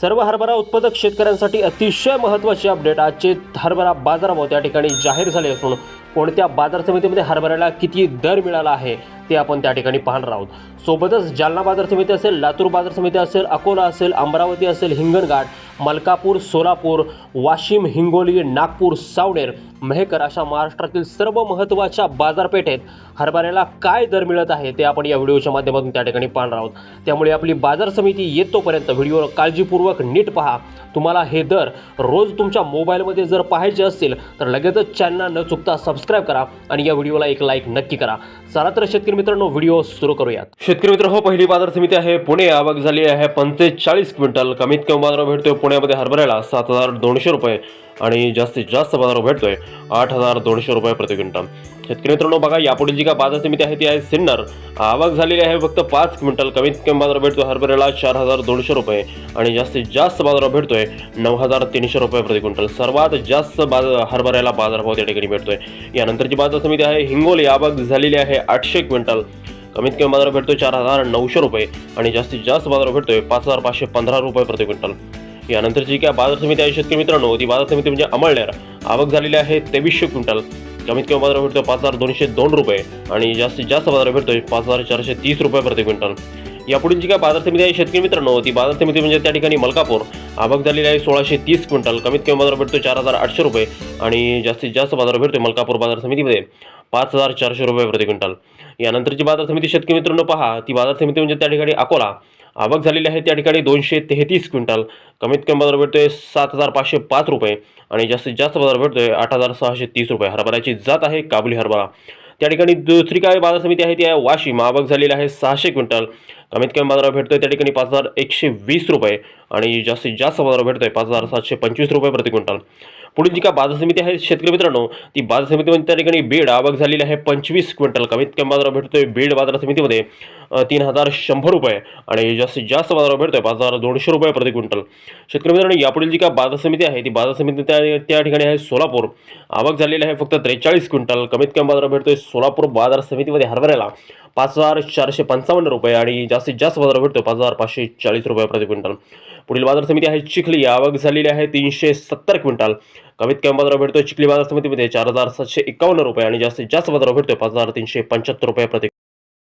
सर्व हरभरा उत्पादक शेतकऱ्यांसाठी अतिशय महत्त्वाचे अपडेट आजचे हरभरा बाजारभाव त्या ठिकाणी जाहीर झाले असून कोणत्या बाजार समितीमध्ये हरभऱ्याला किती दर मिळाला आहे ते आपण त्या ठिकाणी पाहणार आहोत. सोबतच जालना बाजार समिती असेल लातूर बाजार समिती असेल अकोला असेल अमरावती असेल हिंगणघाट मलकापूर सोलापूर वाशिम हिंगोली नागपूर सावनेर मेहकर अशा महाराष्ट्रातील सर्व महत्त्वाच्या बाजारपेठेत हरभऱ्याला काय दर मिळत आहे ते आपण या व्हिडिओच्या माध्यमातून त्या ठिकाणी पाहणार आहोत. त्यामुळे आपली बाजार समिती येतोपर्यंत व्हिडिओ काळजीपूर्वक नीट पहा. तुम्हाला हे दर रोज तुमच्या मोबाईलमध्ये जर पाहायचे असतील तर लगेचच चॅनल न चुकता सबस्क्राईब करा आणि या व्हिडिओला एक लाईक नक्की करा. चला तर शेतकरी मित्रांनो व्हिडिओ सुरू करूयात. शेतकरी मित्र हो पहिली बाजार समिती आहे. पुणे आवक झाली आहे. पंचेचाळीस क्विंटल कमीत कमी बाजार भेटतोय. पुण्यामध्ये हरभऱ्याला सात हजार दोनशे रुपये. आणि जास्तीत जास्त बाजार भेटतोय आठ हजार दोनशे रुपये प्रति क्विंटल. शेतकरी मित्रांनो बघा यापुढे जी काय बाजार समिती आहे ती आहे सिन्नर. आवक झालेली आहे फक्त पाच क्विंटल. कमीत कमी बाजार भेटतो हरभऱ्याला चार हजार दोनशे रुपये आणि जास्तीत जास्त बाजार भेटतोय नऊ हजार तीनशे रुपये प्रति क्विंटल. सर्वात जास्त बाज हरभऱ्याला बाजारभाव त्या ठिकाणी भेटतोय. यानंतरची बाजार समिती आहे हिंगोली. आवक झालेली आहे आठशे क्विंटल. कमीत कमी बाजार भेटतोय चार हजार नऊशे रुपये आणि जास्तीत जास्त बाजार भेटतोय पाच हजार पाचशे पंधरा रुपये प्रति क्विंटल. यानंतरची काय बाजार समिती आहे शेतकरी मित्रांनो ती बाजार समिती म्हणजे अमळनेर आवक झालेली आहे तेवीसशे क्विंटल. कमीत कमी बाजार भेटतो पाच हजार दोनशे दोन रुपये आणि जास्तीत जास्त बाजार भेटतो पाच हजार चारशे तीस रुपये प्रति क्विंटल. यापुढील जी काय बाजार समिती आहे शेतकरी मित्रांनो ती बाजार समिती म्हणजे त्या ठिकाणी मलकापूर. आवक झालेली आहे सोळाशे तीस क्विंटल. कमीत कमी बाजार भेटतो चार हजार आठशे रुपये आणि जास्तीत जास्त बाजार भेटतो मलकापूर बाजार समितीमध्ये पाच हजार चारशे रुपये प्रति क्विंटल. यानंतरची बाजार समिती शेतकरी मित्रांनो पहा ती बाजार समिती म्हणजे त्या ठिकाणी अकोला. आवक झालेली आहे. त्या ठिकाणी दोनशे तेहतीस क्विंटल. कमीत कमी बाजार भेटतोय सात हजार पाचशे पाच रुपये आणि जास्तीत जास्त बाजार भेटतोय आठ हजार सहाशे तीस रुपये. हरभऱ्याची जात आहे काबुली हरभरा. त्या ठिकाणी दुसरी काय बाजार समिती आहे ती आहे वाशिम आवक झालेली आहे सहाशे क्विंटल. कमीत कमी बाजार भेटतोय त्या ठिकाणी पाच हजार एकशे वीस रुपये आणि जास्तीत जास्त बाजार भेटतोय पाच हजार सातशे पंचवीस रुपये प्रति क्विंटल. पुढील जी का बाजार समिती आहे शेतकरी मित्रांनो ती बाजार समितीमध्ये त्या ठिकाणी बीड आवक झालेली आहे पंचवीस क्विंटल कमीत कमी बाजार भेटतोय बीड बाजार समितीमध्ये तीन हजार शंभर रुपये आणि जास्तीत जास्त बाजार भेटतोय पाच हजार दोनशे रुपये प्रति क्विंटल. शेतकरी मित्रांनो यापुढील जी का बाजार समिती आहे ती बाजार समिती त्या त्या ठिकाणी आहे सोलापूर. आवक झालेली आहे फक्त त्रेचाळीस क्विंटल. कमीत कमी बाजार भेटतोय सोलापूर बाजार समितीमध्ये हरभऱ्याला पाच हजार चारशे पंचावन्न रुपये आणि जास्तीत जास्त बाजार भेटतो पाच हजार पाचशे चाळीस रुपये प्रति क्विंटल. पुढील बाजार समिती आहे चिखली. आवक झालेली आहे तीनशे सत्तर क्विंटल. कमीत कमी बाजार भेटतो चिखली बाजार समितीमध्ये चार हजार सातशे एकावन्न रुपये आणि जास्तीत जास्त बाजार भेटतो पाच हजार तीनशे पंच्याहत्तर रुपये प्रति